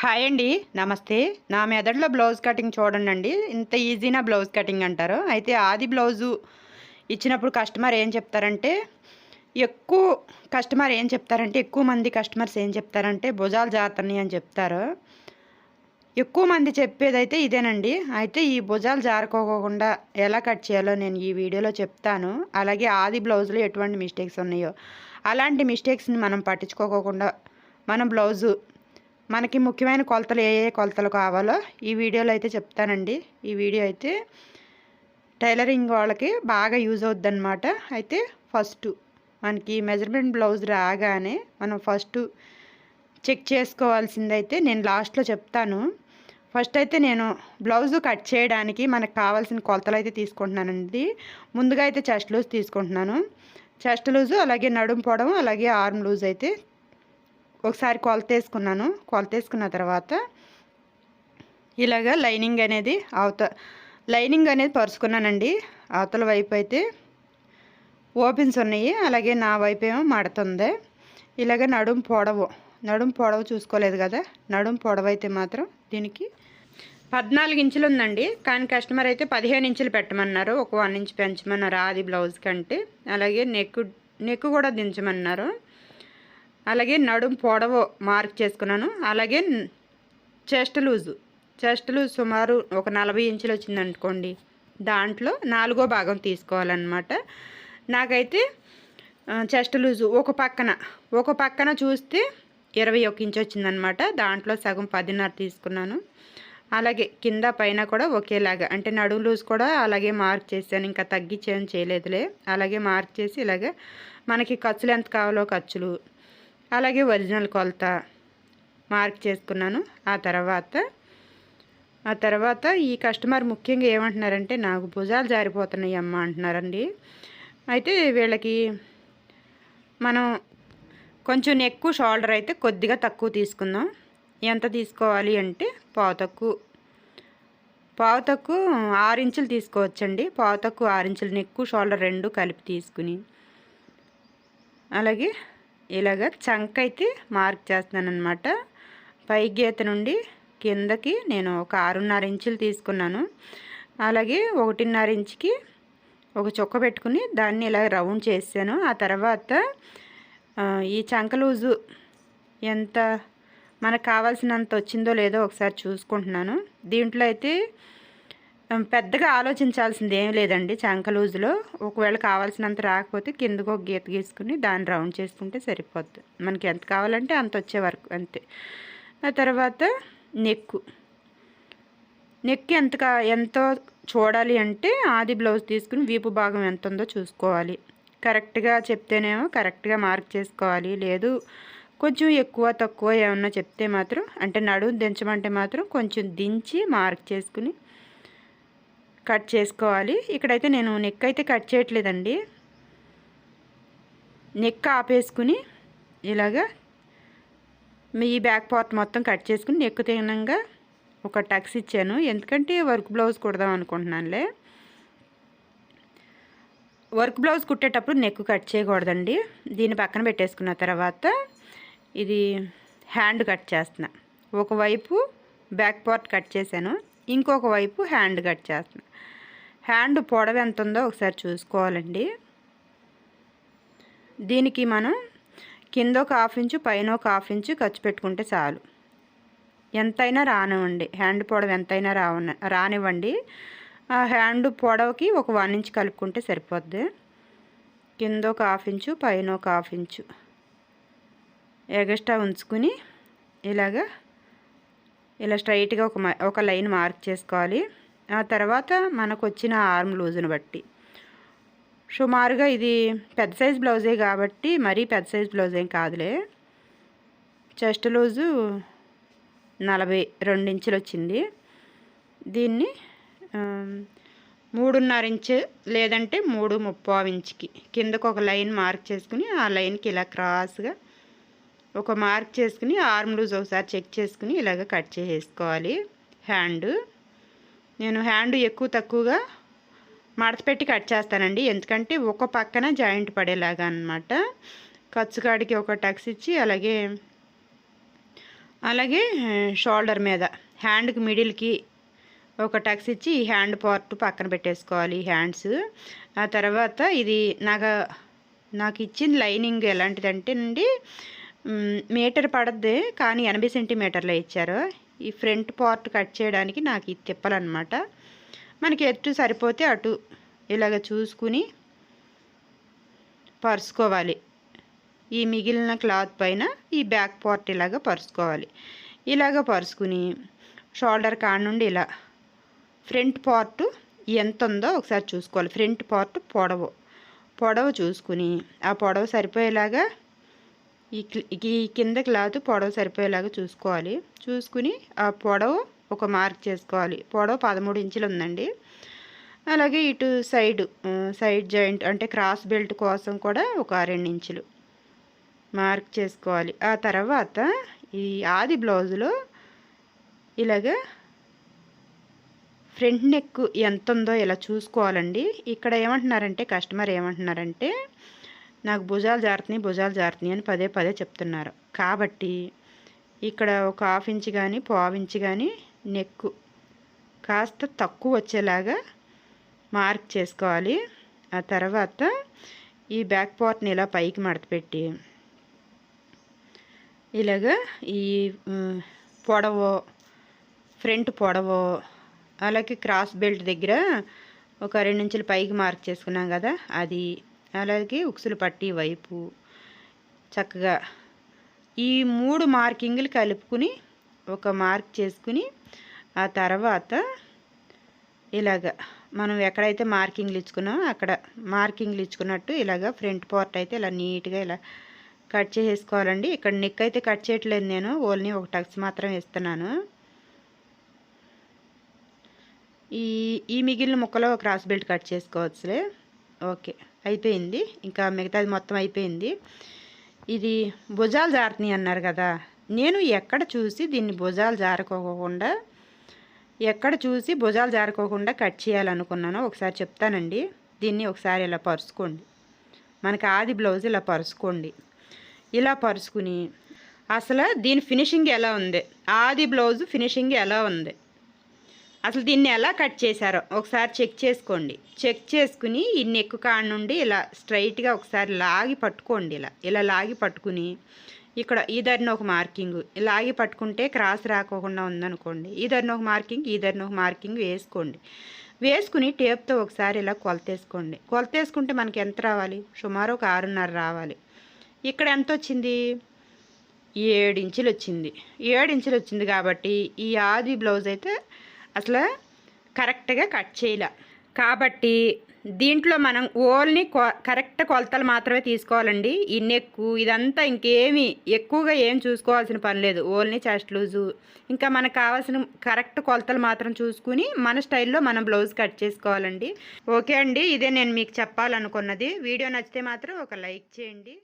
Hi అండి. నమస్తే. నా మెదడులో బ్లౌజ్ కటింగ్ చూడండి ఇంత ఈజీనా బ్లౌజ్ కటింగ్ అంటారు. అయితే ఆది బ్లౌజు ఇచ్చినప్పుడు కస్టమర్ ఏం చెప్తారంటే ఎక్కువ కస్టమర్ ఏం చెప్తారంటే ఎక్కువ మంది కస్టమర్స్ ఏం చెప్తారంటే భుజాలు జారుతున్నాయి అని చెప్తారు. ఎక్కువ మంది చెప్పేదైతే ఇదేనండి. అయితే ఈ భుజాలు జారుకోకుండా ఎలా కట్ చేయాలో నేను ఈ వీడియోలో చెప్తాను. అలాగే ఆది బ్లౌజ్లో ఎటువంటి మిస్టేక్స్ ఉన్నాయో. అలాంటి మిస్టేక్స్ని మనం పట్టించుకోకుండా మనం బ్లౌజు మనకి ముఖ్యమైన కొలతలు ఏ ఏ కొలతలు కావాలో ఈ వీడియోలో అయితే చెప్తానండి. ఈ వీడియో అయితే టైలరింగ్ వాళ్ళకి బాగా యూజ్ అవుద్దనమాట అయితే ఫస్ట్ మనకి మెజర్మెంట్ బ్లౌజ్ రాగానే మనం ఫస్ట్ చెక్ చేసుకోవాల్సిందైతే నేను లాస్ట్లో చెప్తాను. ఫస్ట్ అయితే నేను బ్లౌజ్ కట్ చేయడానికి మనకు కావాల్సిన కొలతలు అయితే తీసుకుంటున్నానండి. ముందుగా అయితే చెస్ట్ లూజ్ తీసుకుంటున్నాను. చెస్ట్ లూజు అలాగే నడుము పొడవు అలాగే ఆర్మ్ లూజ్ అయితే ఒకసారి కొలత వేసుకున్నాను కొలత వేసుకున్న తర్వాత ఇలాగ లైనింగ్ అనేది అవత లైనింగ్ అనేది పరుచుకున్నానండి. అవతల వైపు అయితే ఓపెన్స్ ఉన్నాయి. అలాగే నా వైపు ఏమో మడుతుంది ఇలాగ నడుము పొడవు నడుము పొడవు చూసుకోలేదు కదా? నడుము పొడవు అయితే మాత్రం దీనికి పద్నాలుగు ఇంచులు ఉందండి. కానీ కస్టమర్ అయితే పదిహేను ఇంచులు పెట్టమన్నారు. ఒక వన్ ఇంచ్ పెంచమన్నారు. ఆది బ్లౌజ్ కంటే. అలాగే నెక్ నెక్ కూడా దించమన్నారు. అలాగే నడుం పొడవు మార్క్ చేసుకున్నాను. అలాగే చెస్ట్ లూజు. చెస్ట్ లూజ్ సుమారు ఒక నలభై ఇంచులు వచ్చిందనుకోండి దాంట్లో నాలుగో భాగం తీసుకోవాలన్నమాట. నాకైతే చెస్ట్ లూజు ఒక పక్కన ఒక పక్కన చూస్తే ఇరవై ఒక ఇంచు వచ్చిందనమాట దాంట్లో సగం పదిన్నర తీసుకున్నాను. అలాగే కింద పైన కూడా ఒకేలాగా అంటే నడుము లూజ్ కూడా అలాగే మార్క్ చేశాను. ఇంకా తగ్గించేం చేయలేదులే. అలాగే మార్క్ చేసి ఇలాగే మనకి ఖర్చులు ఎంత కావాలో ఖర్చులు అలాగే ఒరిజినల్ కొలత మార్క్ చేసుకున్నాను. ఆ తర్వాత ఆ తర్వాత ఈ కస్టమర్ ముఖ్యంగా ఏమంటున్నారంటే నాకు భుజాలు జారిపోతున్నాయి అమ్మ అంటున్నారండి. అయితే వీళ్ళకి మనం కొంచెం ఎక్కువ షోల్డర్ అయితే కొద్దిగా తక్కువ తీసుకుందాం. ఎంత తీసుకోవాలి అంటే పావు తక్కువ. పావు తక్కువ ఆరు ఇంచులు తీసుకోవచ్చండి. పావు తక్కువ ఆరు ఇంచులు ఎక్కువ షోల్డర్ రెండు కలిపి తీసుకుని. అలాగే ఇలాగ చంక్ అయితే మార్క్ చేస్తున్నాను అనమాట పై గీత నుండి కిందకి నేను ఒక ఆరున్నర ఇంచులు తీసుకున్నాను. అలాగే ఒకటిన్నర ఇంచుకి ఒక చొక్క పెట్టుకుని దాన్ని ఇలా రౌండ్ చేశాను ఆ తర్వాత ఈ చంక లూజు ఎంత మనకు కావాల్సినంత వచ్చిందో లేదో ఒకసారి చూసుకుంటున్నాను. దీంట్లో అయితే పెద్దగా ఆలోచించాల్సింది ఏం లేదండి. చంకలూజులో ఒకవేళ కావాల్సినంత రాకపోతే కిందకు ఒక గీత గీసుకుని దాన్ని రౌండ్ చేసుకుంటే సరిపోద్ది. మనకి ఎంత కావాలంటే అంత వచ్చే వరకు అంతే. ఆ తర్వాత నెక్కు. నెక్ ఎంత ఎంతో చూడాలి అంటే ఆది బ్లౌజ్ తీసుకుని వీపు భాగం ఎంత ఉందో చూసుకోవాలి. కరెక్ట్గా చెప్తేనేమో కరెక్ట్గా మార్క్ చేసుకోవాలి. లేదు కొంచెం ఎక్కువ తక్కువ ఏమన్నా చెప్తే మాత్రం అంటే నడుము దించమంటే మాత్రం కొంచెం దించి మార్క్ చేసుకుని కట్ చేసుకోవాలి. ఇక్కడైతే నేను నెక్ అయితే కట్ చేయట్లేదండి. నెక్ ఆపేసుకుని ఇలాగా మీ బ్యాక్ పార్ట్ మొత్తం కట్ చేసుకుని నెక్ తినంగా ఒక టక్స్ ఇచ్చాను. ఎందుకంటే వర్క్ బ్లౌజ్ కుడదాం అనుకుంటున్నానులే. వర్క్ బ్లౌజ్ కుట్టేటప్పుడు నెక్ కట్ చేయకూడదండి. దీన్ని పక్కన పెట్టేసుకున్న తర్వాత ఇది హ్యాండ్ కట్ చేస్తున్నా. ఒకవైపు బ్యాక్ పార్ట్ కట్ చేశాను. ఇంకొక వైపు హ్యాండ్ కట్ చేస్తున్నా హ్యాండ్ పొడవ ఎంత ఉందో ఒకసారి చూసుకోవాలండి. దీనికి మనం కింద ఒక హాఫ్ ఇంచు పైన ఒక హాఫ్ ఇంచు ఖర్చు పెట్టుకుంటే చాలు. ఎంతైనా రానివ్వండి. హ్యాండ్ పొడవ ఎంతైనా రావ రానివ్వండి. ఆ హ్యాండ్ పొడవకి ఒక వన్ ఇంచ్ కలుపుకుంటే సరిపోద్ది. కింద ఒక హాఫ్ ఇంచు పైన ఒక హాఫ్ ఇంచు. ఎగస్ట్రా ఉంచుకుని ఇలాగా ఇలా స్ట్రైట్గా ఒక ఒక లైన్ మార్క్ చేసుకోవాలి. ఆ తర్వాత మనకు వచ్చిన ఆర్మ్ లూజుని బట్టి. సుమారుగా ఇది పెద్ద సైజ్ బ్లౌజే కాబట్టి మరీ పెద్ద సైజ్ బ్లౌజ్ ఏం కాదులే. చెస్ట్ లూజు నలభై రెండు ఇంచులు వచ్చింది. దీన్ని మూడున్నర ఇంచు లేదంటే మూడు ముప్పావు ఇంచుకి కిందకు ఒక లైన్ మార్క్ చేసుకుని ఆ లైన్కి ఇలా క్రాస్గా ఒక మార్క్ చేసుకుని ఆర్మ్ లూజ్ ఒకసారి చెక్ చేసుకుని ఇలాగ కట్ చేసేసుకోవాలి. హ్యాండ్. నేను హ్యాండ్ ఎక్కువ తక్కువగా మడత పెట్టి కట్ చేస్తానండి. ఎందుకంటే ఒక పక్కన జాయింట్ పడేలాగా అనమాట ఖర్చుకాడికి ఒక టక్స్ ఇచ్చి అలాగే అలాగే షోల్డర్ మీద హ్యాండ్కి మిడిల్కి ఒక టక్స్ ఇచ్చి ఈ హ్యాండ్ పార్ట్ పక్కన పెట్టేసుకోవాలి హ్యాండ్స్. ఆ తర్వాత ఇది నాకు నాకు ఇచ్చిన లైనింగ్ ఎలాంటిదంటే అండి మీటర్ పడద్ది కానీ ఎనభై సెంటీమీటర్లో ఇచ్చారు. ఈ ఫ్రంట్ పార్ట్ కట్ చేయడానికి నాకు ఇది తిప్పాలన్నమాట. మనకి ఎటు సరిపోతే అటు ఇలాగ చూసుకుని పరుచుకోవాలి. ఈ మిగిలిన క్లాత్ పైన ఈ బ్యాక్ పార్ట్ ఇలాగ పరుచుకోవాలి. ఇలాగ పరుచుకుని షోల్డర్ కాడ నుండి ఇలా ఫ్రంట్ పార్ట్ ఎంత ఉందో ఒకసారి చూసుకోవాలి. ఫ్రంట్ పార్ట్ పొడవు. పొడవు చూసుకుని ఆ పొడవు సరిపోయేలాగా ఈ కింద క్లాత్ పొడవు సరిపోయేలాగా చూసుకోవాలి. చూసుకుని ఆ పొడవు ఒక మార్క్ చేసుకోవాలి. పొడవు పదమూడు ఇంచులు ఉందండి. అలాగే ఇటు సైడ్ సైడ్ జాయింట్ అంటే క్రాస్ బెల్ట్ కోసం కూడా ఒక రెండు ఇంచులు మార్క్ చేసుకోవాలి. ఆ తర్వాత ఈ ఆది బ్లౌజులో ఇలాగ ఫ్రంట్ నెక్ ఎంత ఉందో ఇలా చూసుకోవాలండి. ఇక్కడ ఏమంటున్నారంటే కస్టమర్ ఏమంటున్నారంటే నాకు భుజాలు జారుతున్నాయి భుజాలు జారుతున్నాయి అని పదే పదే చెప్తున్నారు. కాబట్టి ఇక్కడ ఒక హాఫ్ ఇంచ్ కానీ పావు ఇంచ్ కానీ నెక్కు కాస్త తక్కువ వచ్చేలాగా మార్క్ చేసుకోవాలి. ఆ తర్వాత ఈ బ్యాక్ పార్ట్ని ఇలా పైకి మడతపెట్టి ఇలాగా ఈ ఉమ్, పొడవు ఫ్రంట్ పొడవు అలాగే క్రాస్ బెల్ట్ దగ్గర ఒక రెండు ఇంచులు పైకి మార్క్ చేసుకున్నాం కదా అది అలాగే ఉక్సులు పట్టి వైపు చక్కగా ఈ మూడు మార్కింగ్లు కలుపుకుని ఒక మార్క్ చేసుకుని ఆ తర్వాత ఇలాగ మనం ఎక్కడైతే మార్కింగ్లు ఇచ్చుకున్నామో అక్కడ మార్కింగ్లు ఇచ్చుకున్నట్టు ఇలాగ ఫ్రంట్ పార్ట్ అయితే ఇలా నీట్గా ఇలా కట్ చేసేసుకోవాలండి. ఇక్కడ నెక్ అయితే కట్ చేయట్లేదు నేను ఓన్లీ ఒక టక్స్ మాత్రం ఇస్తున్నాను. ఈ ఈ మిగిలిన ముక్కలో క్రాస్ బెల్ట్ కట్ చేసుకోవచ్చులే. ఓకే అయిపోయింది. ఇంకా మిగతాది మొత్తం అయిపోయింది. ఇది భుజాలు జారుతున్నాయి అన్నారు కదా. నేను ఎక్కడ చూసి దీన్ని భుజాలు జారుకోకుండా ఎక్కడ చూసి భుజాలు జారుకోకుండా కట్ చేయాలనుకున్నానో ఒకసారి చెప్తానండి. దీన్ని ఒకసారి ఇలా పరుచుకోండి. మనకి ఆది బ్లౌజ్ ఇలా పరుచుకోండి. ఇలా పరుచుకుని అసలు దీని ఫినిషింగ్ ఎలా ఉంది? ఆది బ్లౌజ్ ఫినిషింగ్ ఎలా ఉంది? అసలు దీన్ని ఎలా కట్ చేశారో ఒకసారి చెక్ చేసుకోండి. చెక్ చేసుకుని ఈ నెక్ కాడ నుండి ఇలా స్ట్రైట్గా ఒకసారి లాగి పట్టుకోండి ఇలా. ఇలా లాగి పట్టుకుని ఇక్కడ ఈ ఒక మార్కింగ్ లాగి పట్టుకుంటే క్రాస్ రాకోకుండా ఉందనుకోండి. ఈ ఒక మార్కింగ్ ఈ ఒక మార్కింగ్ వేసుకోండి. వేసుకుని టేప్తో ఒకసారి ఇలా కొలతేసుకోండి. కొలతేసుకుంటే మనకి ఎంత రావాలి? సుమారు ఒక ఆరున్నర రావాలి. ఇక్కడ ఎంత వచ్చింది? ఏడు వచ్చింది. ఏడు ఇంచులు వచ్చింది కాబట్టి ఈ ఆది బ్లౌజ్ అయితే అసలు కరెక్ట్గా కట్ చేయలే. కాబట్టి దీంట్లో మనం ఓన్లీ కొ కరెక్ట్ కొలతలు మాత్రమే తీసుకోవాలండి. ఈ నెక్కు ఇదంతా ఇంకేమి ఎక్కువగా ఏం చూసుకోవాల్సిన పని లేదు. ఓన్లీ చెస్ట్ లూజు ఇంకా మనకు కావాల్సిన కరెక్ట్ కొలతలు మాత్రం చూసుకుని మన స్టైల్లో మనం బ్లౌజ్ కట్ చేసుకోవాలండి. ఓకే అండి ఇదే నేను మీకు చెప్పాలనుకున్నది. వీడియో నచ్చితే మాత్రం ఒక లైక్ చేయండి.